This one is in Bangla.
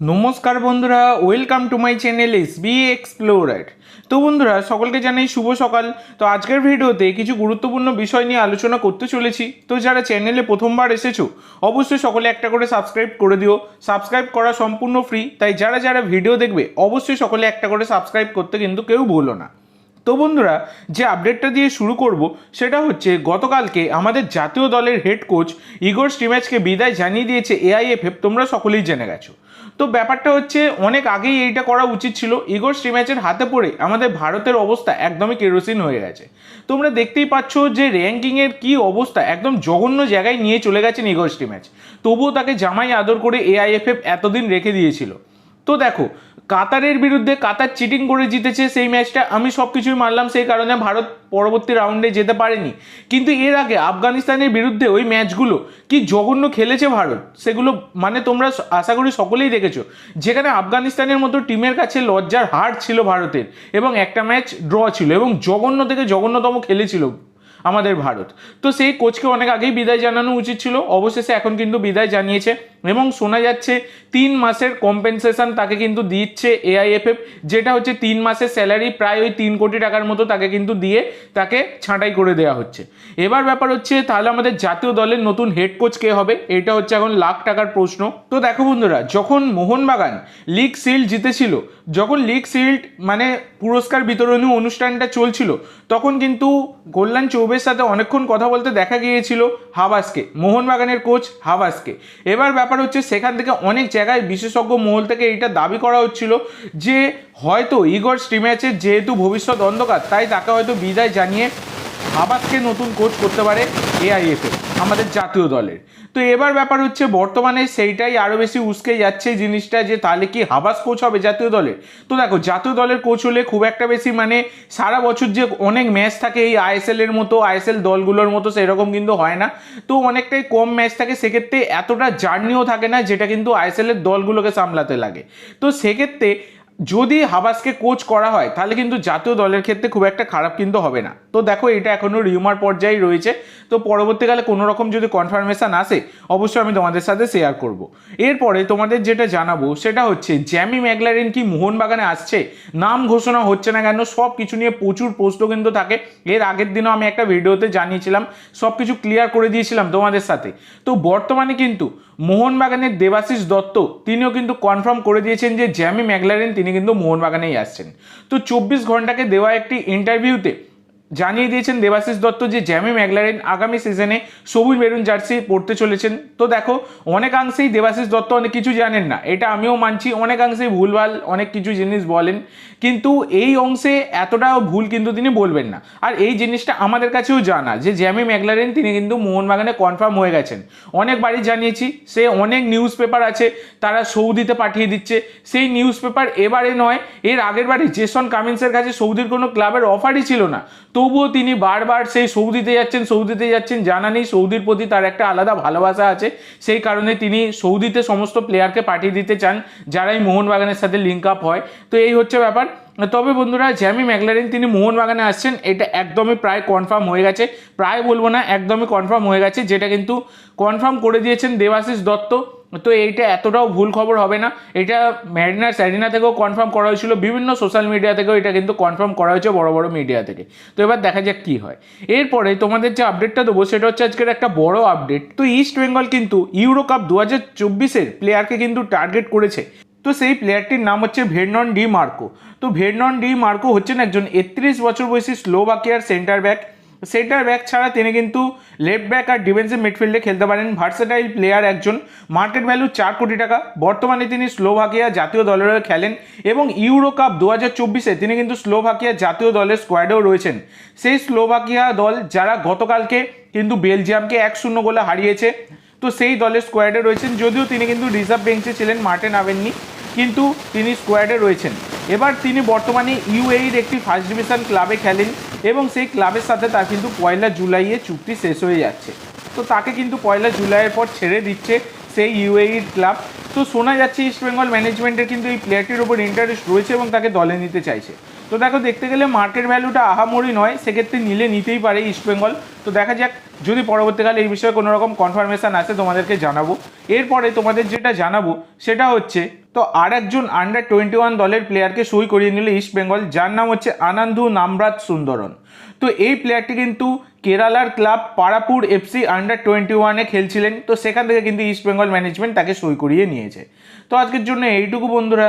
নমস্কার বন্ধুরা welcome to my channel S B explorer তো বন্ধুরা, সকলকে জানাই শুভ সকাল। তো আজকের ভিডিওতে কিছু গুরুত্বপূর্ণ বিষয় নিয়ে আলোচনা করতে চলেছি। তো যারা চ্যানেলে প্রথমবার এসেছ, অবশ্যই সকলে একটা করে সাবস্ক্রাইব করে দিও। সাবস্ক্রাইব করা সম্পূর্ণ ফ্রি তাই যারা যারা ভিডিও দেখবে, অবশ্যই সকলে একটা করে সাবস্ক্রাইব করতে কিন্তু কেউ ভুলো না। তো বন্ধুরা, যে আপডেটটা দিয়ে শুরু করব, সেটা হচ্ছে গতকালকে আমাদের জাতীয় দলের হেড কোচ ইগোর স্টিম্যাচকে বিদায় জানিয়ে দিয়েছে এআইএফএফ তোমরা সকলেই জেনে গেছো। তো ব্যাপারটা হচ্ছে, অনেক আগেই এইটা করা উচিত ছিল। ইগোর স্ট্রিম্যাচের হাতে পড়ে আমাদের ভারতের অবস্থা একদমই কেরোসিন হয়ে গেছে। তোমরা দেখতেই পাচ্ছ যে র্যাঙ্কিংয়ের কি অবস্থা, একদম জঘন্য জায়গায় নিয়ে চলে গেছেন ইগোর স্ট্রিম্যাচ তবুও তাকে জামাই আদর করে এআইএফএফ এতদিন রেখে দিয়েছিল। তো দেখো, কাতারের বিরুদ্ধে কাতার চিটিং করে জিতেছে সেই ম্যাচটা আমি সব কিছুই মানলাম সেই কারণে ভারত পরবর্তী রাউন্ডে যেতে পারেনি। কিন্তু এর আগে আফগানিস্তানের বিরুদ্ধে ওই ম্যাচগুলো কি জঘন্য খেলেছে ভারত? সেগুলো মানে তোমরা আশা করি সকলেই দেখেছ। যেখানে আফগানিস্তানের মতো টিমের কাছে লজ্জার হার ছিল ভারতের এবং একটা ম্যাচ ড্র ছিল এবং জঘন্য থেকে জঘন্যতম খেলেছিল আমাদের ভারত। তো সেই কোচকে অনেক আগেই বিদায় জানানো উচিত ছিল। অবশেষে এখন কিন্তু বিদায় জানিয়েছে এবং শোনা যাচ্ছে তিন মাসের কম্পেনসেশন তাকে কিন্তু দিচ্ছে এআইএফএফ যেটা হচ্ছে তিন মাসের স্যালারি প্রায় ওই তিন কোটি টাকার মতো তাকে কিন্তু দিয়ে তাকে ছাঁটাই করে দেওয়া হচ্ছে। এবার ব্যাপার হচ্ছে, তাহলে আমাদের জাতীয় দলের নতুন হেড কোচ কে হবে? এটা হচ্ছে এখন লাখ টাকার প্রশ্ন। তো দেখো বন্ধুরা, যখন মোহনবাগান লিগ সিল্ড জিতেছিল, যখন লিগ সিল্ড মানে পুরস্কার বিতরণী অনুষ্ঠানটা চলছিল, তখন কিন্তু কল্যাণ চৌবের সাথে অনেকক্ষণ কথা বলতে দেখা গিয়েছিল হাবাসকে, মোহনবাগানের কোচ হাবাসকে। এবার ব্যাপার হচ্ছে সেখান থেকে অনেক জায়গায় বিশেষজ্ঞ মহল থেকে এইটা দাবি করা হচ্ছিল যে হয়তো ইগর স্টিম্যাচের যেহেতু ভবিষ্যৎ অন্ধকার, তাই তাকে হয়তো বিদায় জানিয়ে হাবাসকে নতুন কোচ করতে পারে এআইএফএ আমাদের জাতীয় দলের। তো এবার ব্যাপার হচ্ছে বর্তমানে সেইটাই আরও বেশি উস্কে যাচ্ছে জিনিসটা যে তাহলে কি হাবাস কোচ হবে জাতীয় দলের তো দেখো, জাতীয় দলের কোচ হলে খুব একটা বেশি মানে সারা বছর যে অনেক ম্যাচ থাকে এই আইএসএল এর মতো আইএসএল দলগুলোর মতো সেরকম কিন্তু হয় না। তো অনেকটাই কম ম্যাচ থাকে, সেক্ষেত্রে এতটা জার্নিও থাকে না যেটা কিন্তু আইএসএল এর দলগুলোকে সামলাতে লাগে। তো সেক্ষেত্রে যদি হাবাসকে কোচ করা হয়, তাহলে কিন্তু জাতীয় দলের ক্ষেত্রে খুব একটা খারাপ কিন্তু হবে না। তো দেখো, এটা এখনও রিউমার পর্যায়ে রয়েছে। তো পরবর্তীকালে কোনো রকম যদি কনফার্মেশন আসে, অবশ্যই আমি তোমাদের সাথে শেয়ার করব। এরপরে তোমাদের যেটা জানাব, সেটা হচ্ছে, জ্যামি ম্যাগলারেন কি মোহনবাগানে আসছে? নাম ঘোষণা হচ্ছে না কেন? সব কিছু নিয়ে প্রচুর প্রশ্ন কিন্তু থাকে। এর আগের দিনও আমি একটা ভিডিওতে জানিয়েছিলাম সব কিছু ক্লিয়ার করে দিয়েছিলাম তোমাদের সাথে। তো বর্তমানে কিন্তু মোহনবাগানের দেবাশিস দত্ত, তিনিও কিন্তু কনফার্ম করে দিয়েছেন যে জ্যামি ম্যাগলারেন তিনি কিন্তু মোহনবাগানেই আসছেন। তো চব্বিশ ঘন্টাকে দেওয়া একটি ইন্টারভিউতে জানিয়ে দিয়েছেন দেবাশিস দত্ত যে জ্যামি ম্যাগলারেন আগামী সিজনে সবুজ মেরুন জার্সি পড়তে চলেছেন। তো দেখো, অনেকাংশেই দেবাশিস দত্ত অনেক কিছু জানেন না। এটা আমিও মানছি, অনেকাংশেই ভুলভাল অনেক কিছু জিনিস বলেন। কিন্তু এই অংশে এতটাও ভুল কিন্তু তিনি বলবেন না। আর এই জিনিসটা আমাদের কাছেও জানা যে জ্যামি ম্যাগলারেন তিনি কিন্তু মোহনবাগানে কনফার্ম হয়ে গেছেন। অনেকবারই জানিয়েছি, সে অনেক নিউজ পেপার আছে, তারা সৌদিতে পাঠিয়ে দিচ্ছে। সেই নিউজ পেপার এবারে নয়, এর আগের বারে জেসন কামিন্সের কাছে সৌদির কোনো ক্লাবের অফারই ছিল না। তবুও তিনি বারবার সেই সৌদিতে যাচ্ছেন সৌদিতে যাচ্ছেন, জানা নেই। সৌদির প্রতি তার একটা আলাদা ভালোবাসা আছে। সেই কারণে তিনি সৌদিতে সমস্ত প্লেয়ারকে পাঠিয়ে দিতে চান, যারাই মোহনবাগানের সাথে লিঙ্ক আপ হয়। তো এই হচ্ছে ব্যাপার। তবে বন্ধুরা, জ্যামি ম্যাগলারিন তিনি মোহনবাগানে আসছেন, এটা একদমই প্রায় কনফার্ম হয়ে গেছে। প্রায় বলব না, একদমই কনফার্ম হয়ে গেছে, যেটা কিন্তু কনফার্ম করে দিয়েছেন দেবাশিস দত্ত। তো এইটা এতটাও ভুল খবর হবে না। এটা ম্যারিনার স্যারিনা থেকেও কনফার্ম করা হয়েছিল, বিভিন্ন সোশ্যাল মিডিয়া থেকেও এটা কিন্তু কনফার্ম করা হয়েছে বড় বড় মিডিয়া থেকে। তো এবার দেখা যাক কী হয়। এরপরে তোমাদের যে আপডেটটা দেবো, সেটা হচ্ছে আজকের একটা বড় আপডেট তো ইস্ট বেঙ্গল কিন্তু ইউরো কাপ দু হাজার চব্বিশের প্লেয়ারকে কিন্তু টার্গেট করেছে। তো সেই প্লেয়ারটির নাম হচ্ছে ভেরনন ডি মার্কো তো ভেরনন ডি মার্কো হচ্ছেন একজন একত্রিশ বছর বয়সী স্লোভাকিয়ার সেন্টার ব্যাক সেন্টার ব্যাক ছাড়া তিনি কিন্তু লেফট ব্যাক আর ডিফেন্সিভ মিডফিল্ডে খেলতে পারেন। ভার্সেটাইল প্লেয়ার একজন। মার্কেট ভ্যালু চার কোটি টাকা। বর্তমানে তিনি স্লোভাকিয়া জাতীয় দলের হয়ে খেলেন এবং ইউরো কাপ দু হাজার চব্বিশে তিনি কিন্তু স্লোভাকিয়া জাতীয় দলের স্কোয়াডেও রয়েছেন। সেই স্লোভাকিয়া দল যারা গতকালকে কিন্তু বেলজিয়ামকে এক শূন্য গোলে হারিয়েছে, তো সেই দলের স্কোয়াডে রয়েছেন। যদিও তিনি কিন্তু রিজার্ভ বেঞ্চে ছিলেন মাঠে নামেননি কিন্তু তিনি স্কোয়াডে রয়েছেন। এবার তিনি বর্তমানে ইউএইর একটি ফার্স্ট ডিভিশন ক্লাবে খেলেন এবং সেই ক্লাবের সাথে তার কিন্তু পয়লা জুলাইয়ে চুক্তি শেষ হয়ে যাচ্ছে। তো তাকে কিন্তু পয়লা জুলাইয়ের পর ছেড়ে দিচ্ছে সেই ইউএইর ক্লাব তো শোনা যাচ্ছে ইস্টবেঙ্গল ম্যানেজমেন্টের কিন্তু এই প্লেয়ারটির ওপর ইন্টারেস্ট রয়েছে এবং তাকে দলে নিতে চাইছে। তো দেখো, দেখতে গেলে মার্কেট ভ্যালুটা আহামরি নয়, সেক্ষেত্রে নিলে নিতেই পারে ইস্টবেঙ্গল তো দেখা যাক, যদি পরবর্তীকালে এই বিষয়ে কোনো রকম কনফার্মেশন আসে, তোমাদেরকে জানাব। এরপরে তোমাদের যেটা জানাব, সেটা হচ্ছে, তো আর একজন আন্ডার টোয়েন্টি ওয়ান দলের প্লেয়ারকে সই করিয়ে নিল ইস্ট বেঙ্গল যার নাম হচ্ছে আনন্দু নামরাজ সুন্দরন তো এই প্লেয়ারটি কিন্তু কেরালার club Parappur FC under twenty ওয়ানে খেলছিলেন। তো সেখান থেকে কিন্তু ইস্ট বেঙ্গল ম্যানেজমেন্ট তাকে সই করিয়ে নিয়েছে। তো আজকের জন্য এইটুকু বন্ধুরা।